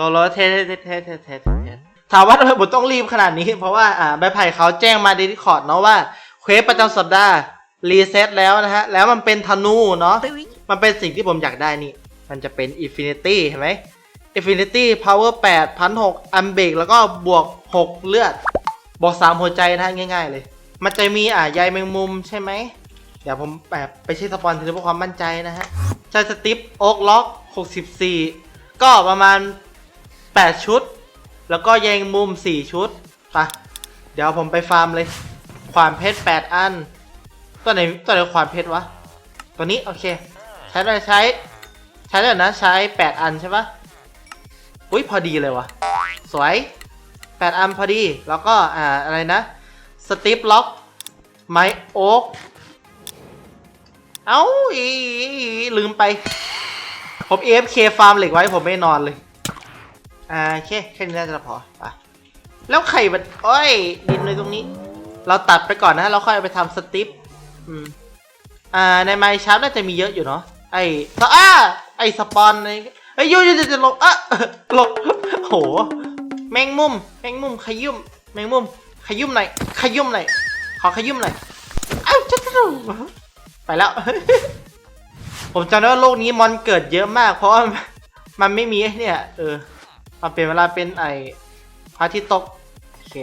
รอรอเทสเทสเทสเทสเทสเทถามว่าทำไมผมต้องรีบขนาดนี้ เพราะว่าอ่าใบไผ่เขาแจ้งมาในดิคอร์ดเนาะว่าเควสประจำสัปดาห์รีเซ็ตแล้วนะฮะ แล้วมันเป็นธนูเนาะมันเป็นสิ่งที่ผมอยากได้นี่ มันจะเป็น Infinity เห็นไหม Infinity Power 8พันหกอัมเบกแล้วก็บวก6เลือด บวก3หัวใจนะง่าย ๆ เลย มันจะมีอะใยแมงมุมใช่ไหมเดี๋ยวผมแบบไปเช็คสปอนเซอร์เพื่อความมั่นใจนะฮะใช้สติปโอ๊กล็อก 64 ก็ประมาณ 8 ชุด แล้วก็แยงมุม 4 ชุดไปะเดี๋ยวผมไปฟาร์มเลยขวานเพชร 8 อัน ตัวไหนตัวไหนขวานเพชรวะ ตัวนี้ โอเค ใช้ได้ใช้ ใช้ได้นะ ใช้ 8 อันใช่ปะอุ้ยพอดีเลยวะสวย 8 อันพอดี แล้วก็อ่าอะไรนะสติปล็อก ไม้โอ๊กเอ้าอีลืมไป ผม AFK ฟาร์มเหล็กไว้ผมไม่นอนเลย อ่าโอเคแค่นี้น่าจะพอไปแล้วไข่มันโอ้ยดินเลยตรงนี้ เราตัดไปก่อนนะ เราค่อยเอาไปทำสติปอืมอ่าในไมชาร์ปน่าจะมีเยอะอยู่เนาะไอ้สอ้าไอ้สปอนในเฮ้ยอยูยูจะหลบอะหลบโหแมงมุมแมงมุมขยุ่มแมงมุมขยุ่มหน่อยขยุ่มหน่อยขอขยุ่มหน่อยอ้าวจะจะไปแล้ว ผมจำได้ว่าโลกนี้มอนเกิดเยอะมาก เพราะว่ามันไม่มีเนี่ย เออ มันเป็นเวลาเป็นไอพระอาทิตย์ตกโอเค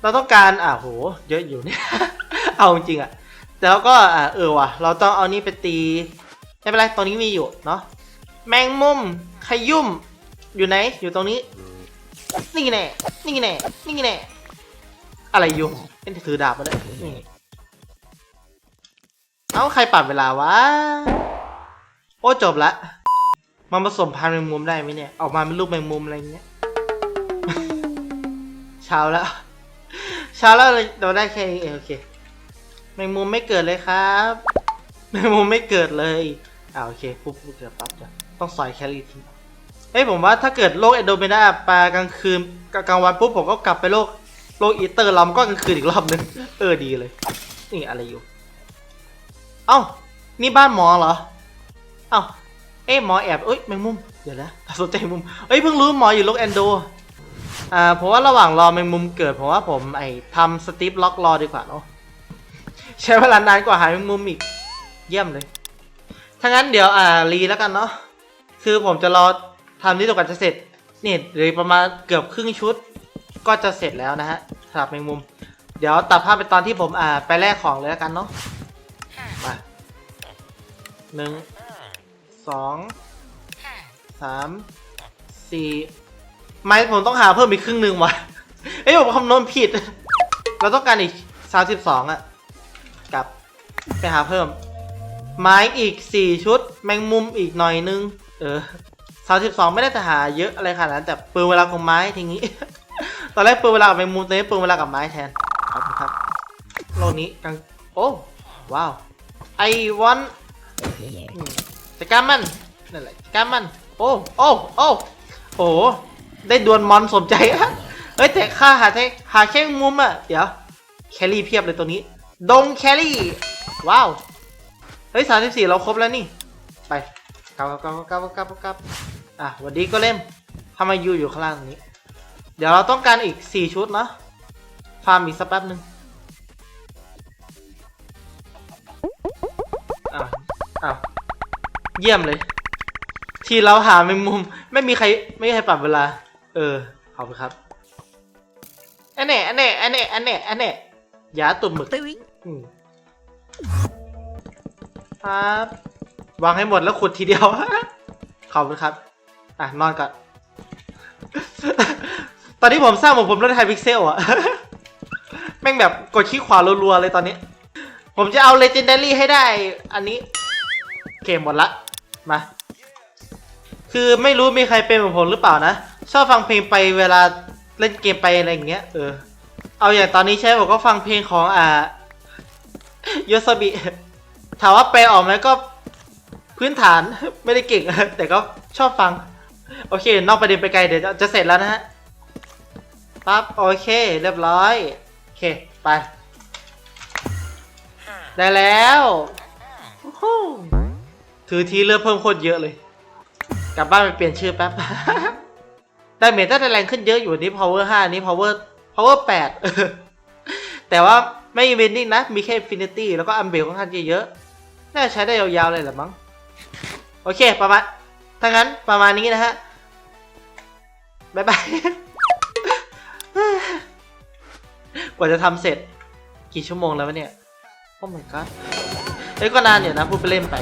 เราต้องการอะโหเยอะอยู่เนี่ย เอาจริงอะแต่เราก็อ่าเออว่ะ เราต้องเอานี่ไปตีไม่เป็นไรตรงนี้มีอยู่เนาะแมงมุมขยุ่มอยู่ไหนอยู่ตรงนี้ นี่แน่นี่แน่นี่แน่อะไรอยู่เป็นถือดาบมาเลยนี่เอ้าใครปรับเวลาวะโอ้จบละ มันผสมพันธุ์แมงมุมได้ไหมเนี่ย ออกมาเป็นรูปแมงมุมอะไรเงี้ยเช้าแล้วเช้าแล้วเราได้แค่เอโอเคแมงมุมไม่เกิดเลยครับแมงมุมไม่เกิดเลยอ่าโอเคปุ๊บเกิดปั๊บจ้ะต้องสอยแคลรี่ทิ้งเฮ้ยผมว่าถ้าเกิดโลกเอโดเมนาปลากลางคืนกกลางวันปุ๊บผมก็กลับไปโลกโลกอีเตอร์ลำก็กลางคืนอีกรอบนึงเออดีเลยนี่อะไรอยู่ เอ้านี่บ้านหมอเหรอ เอ้า เอ๊ะหมอแอบเอ้ยแมงมุม เดี๋ยวนะสนใจมุมเอ้ยเพิ่งรู้หมออยู่โลกแอนโดอ่าผมว่าระหว่างรอแมงมุมเกิดผมว่าผมไอ้ทำสติปล็อกรอดีกว่าเนาะใช้เวลานานกว่าหาแมงมุมอีก เยี่ยมเลยถ้างั้นเดี๋ยวอ่ารีแล้วกันเนาะคือผมจะรอทำที่ตกกันจะเสร็จนี่เหลยประมาณเกือบครึ่งชุด ก็จะเสร็จแล้วนะฮะสำหรับแมงมุม เดี๋ยวตัดภาพไปตอนที่ผมอ่าไปแลกของเลยแล้วกันเนาะมาหนึ่ง สองสามสี่ไม่ผมต้องหาเพิ่มอีกครึ่งหนึ่งว่ะเอ้ยผมคำนวณผิด เราต้องการอีกสามสิบสองอะกลับไปหาเพิ่ม ไม้อีกสี่ชุด แมงมุมอีกหน่อยนึง เออสามสิบสองไม่ได้จะหาเยอะอะไรขนาดนั้นแต่เปลืองเวลาของไม้ทีนี้ ตอนแรกเปลืองเวลากับแมงมุมตอนนี้เปลืองเวลากับไม้แทนขอบคุณครับโลกนี้กังโอ้ว้าวไอวัน จัดการมันนั่นแหละจัดการมัน โอ้โอ้โอ้โอ้ได้ดวลมอนสมใจอะเฮ้ยแต่ค่าหาแค่หาแค่มุมอะเดี๋ยวแคลรี่เพียบเลยตัวนี้ ดงแคลรี่ว้าวเฮ้ยสามสิบสี่เราครบแล้วนี่ ไปกลับกลับกลับกลับกลับกลับอะวันดีก็เล่มทำไมยูอยู่ข้างล่างตรงนี้ เดี๋ยวเราต้องการอีกสี่ชุดนะฟาร์มอีกสักแป๊บหนึ่งอะอะ เยี่ยมเลย ที่เราหาแมงมุม ไม่มีใครไม่มีใครปรับเวลา เออขอบคุณครับอันเน่อันเน่อันเน่อันเน่อันเน่ยาตุ่มหมึกอืมครับวางให้หมดแล้วขุดทีเดียว ขอบคุณครับ อะนอนก่อน ตอนนี้ผมสร้างเหมือนผมเล่นไฮพิกเซลอะแม่งแบบกดขี้ขวารัวๆเลยตอนนี้ ผมจะเอาเลเจนดารี่ให้ได้ อันนี้ เกมหมดละ มา คือไม่รู้มีใครเป็นเหมือนผมหรือเปล่านะ ชอบฟังเพลงไปเวลาเล่นเกมไปอะไรอย่างเงี้ย เออ เอาอย่างตอนนี้ใช่ผมก็ฟังเพลงของอ่าโยสบิถามว่าไปลออกไหมก็พื้นฐานไม่ได้เก่ง แต่ก็ชอบฟัง โอเค นอกประเด็นไปไกลเดี๋ยวจะเสร็จแล้วนะฮะปั๊บโอเค เรียบร้อย โอเค ไป ได้แล้วโอ้ ถือทีเลือกเพิ่มโคตรเยอะเลย กลับบ้านไปเปลี่ยนชื่อแป๊บดาเมจน่าแรงขึ้นเยอะอยู่อันนี้ power 5อันนี้ power power 8 แต่ว่าไม่มี bending นะ มีแค่ infinity แล้วก็อัมเบลค่อนข้างเยอะน่าใช้ได้ยาวๆเลยแหละมั้ง โอเค ประมาณถ้างั้นประมาณนี้นะฮะบ๊ายบาย กว่าจะทำเสร็จ กี่ชั่วโมงแล้ววะเนี่ย โอ้ my god เอ้ยก็นานอยู่นะ พูดไปเล่นไป